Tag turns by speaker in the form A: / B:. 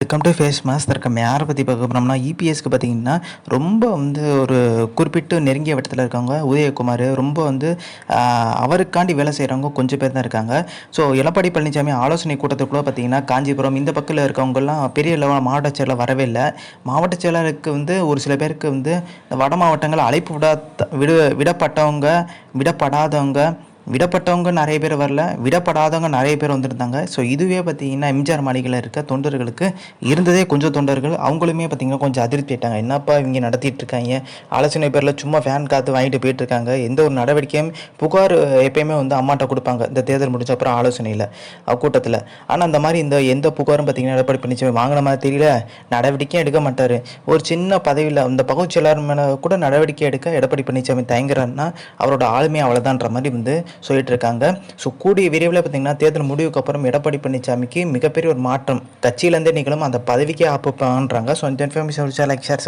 A: Welcome to face mass இருக்க யாரை பற்றி பார்க்க போகிறோம்னா இபிஎஸ்க்கு பார்த்தீங்கன்னா ரொம்ப வந்து ஒரு குறிப்பிட்டு நெருங்கிய வட்டத்தில் இருக்கவங்க உதயகுமார் ரொம்ப வந்து அவருக்காண்டி வேலை செய்கிறவங்க கொஞ்சம் பேர் தான் இருக்காங்க. ஸோ எடப்பாடி பழனிசாமி ஆலோசனை கூட்டத்துக்குள்ளே பார்த்தீங்கன்னா காஞ்சிபுரம் இந்த பக்கத்தில் இருக்கவங்கெல்லாம் பெரிய லெவல் மாவட்ட செயலர் வரவே இல்லை. மாவட்ட செயலருக்கு வந்து ஒரு சில பேருக்கு வந்து வட மாவட்டங்கள் அழைப்பு விடாத விடு விடப்பட்டவங்க விடப்படாதவங்க விடப்பட்டவங்க நிறைய பேர் வரல விடப்படாதவங்க நிறைய பேர் வந்திருந்தாங்க. ஸோ இதுவே பார்த்தீங்கன்னா எம்ஜிஆர் மாளிகையில் இருக்க தொண்டர்களுக்கு இருந்ததே கொஞ்சம் தொண்டர்கள். அவங்களுமே பார்த்தீங்கன்னா கொஞ்சம் அதிருப்தி ஆயிட்டாங்க. என்னப்பா இவங்க நடத்திட்டு இருக்காங்க? ஆலோசனை பேரில் சும்மா ஃபேன் காற்று வாங்கிட்டு போயிட்டு இருக்காங்க. எந்த ஒரு நடவடிக்கையும் புகார் எப்பயுமே வந்து அம்மாட்ட கொடுப்பாங்க. இந்த தேர்தல் முடிஞ்ச அப்புறம் ஆலோசனையில் கூட்டத்தில் ஆனால் அந்த மாதிரி இந்த எந்த புகாரும் பார்த்தீங்கன்னா எடப்பாடி பழனிசாமி வாங்கின மாதிரி தெரியல. நடவடிக்கையும் எடுக்க மாட்டார். ஒரு சின்ன பதவியில் அந்த பகுதி செயலாளர் மேலே கூட நடவடிக்கை எடுக்க எடப்பாடி பழனிசாமி தயங்குறாருன்னா அவரோட ஆளுமை அவ்வளோதான்ற மாதிரி வந்து சொல்லிட்டு இருக்காங்க ஸோ கூடிய விரைவில் பார்த்தீங்கன்னா தேர்தல் முடிவுக்கு அப்புறம் எடப்பாடி பழனிசாமிக்கு மிகப்பெரிய ஒரு மாற்றம். கட்சியிலேருந்தே நிகழும் அந்த பதவிக்கே ஆப்புப்பான்றாங்க ஸோ இந்த இன்ஃபர்மேஷன் லைக் ஷேர்